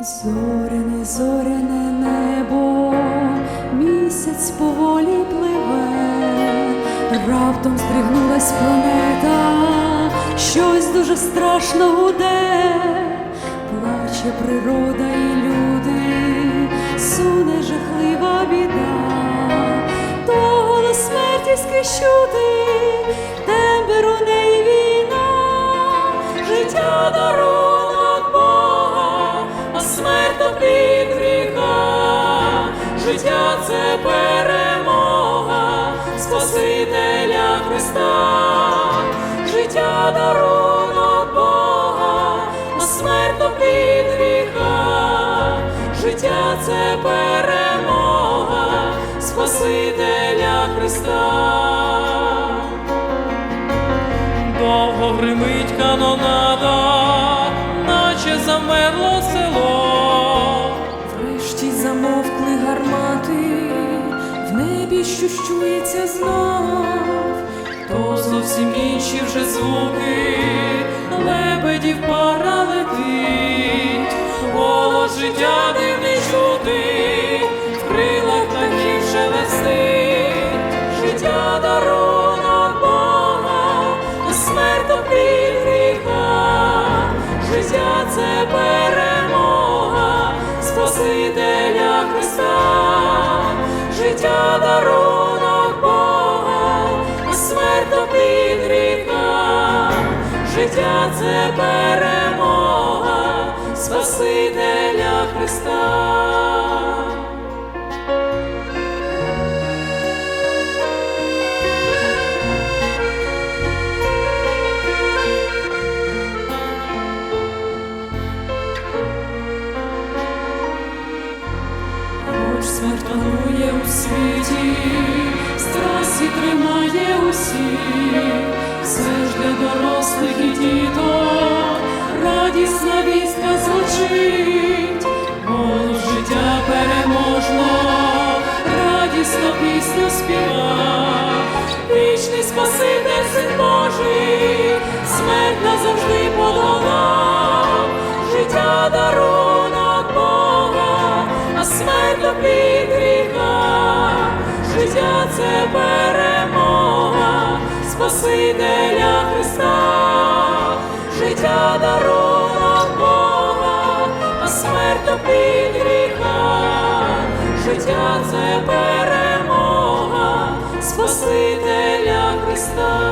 Зоряне, зоряне небо, місяць поволі пливе, раптом стригнулась планета, щось дуже страшно гуде, плаче природа і люди, суне жахлива біда, то голос смерті скрещути, тембр у неї війна, життя дарунок життя це перемога Спасителя Христа, життя дарунок Бога, а смерть то плід гріха, життя це перемога Спасителя Христа. Довго гримить канонада, наче замерло село. Гармати, в небі щущується знов. То зовсім інші вже звуки, лебедів пара летить, голос життя дивний чути, в крилах птахів шелестить, Життя дарунок Бога, смерть життя це перемога це перемога Спасителя Христа. Хоч смерть панує у світі, страсті тримає усіх, для дорослих і діток. Радісна вістка звучить, голос життя переможно, радісно пісню співа, вічний Спаситель син Божий, смерть назавжди подолав, життя дарунок Бога, а смерть до гріха, життя це перемога. Спасителя життя це перемога Спасителя Христа.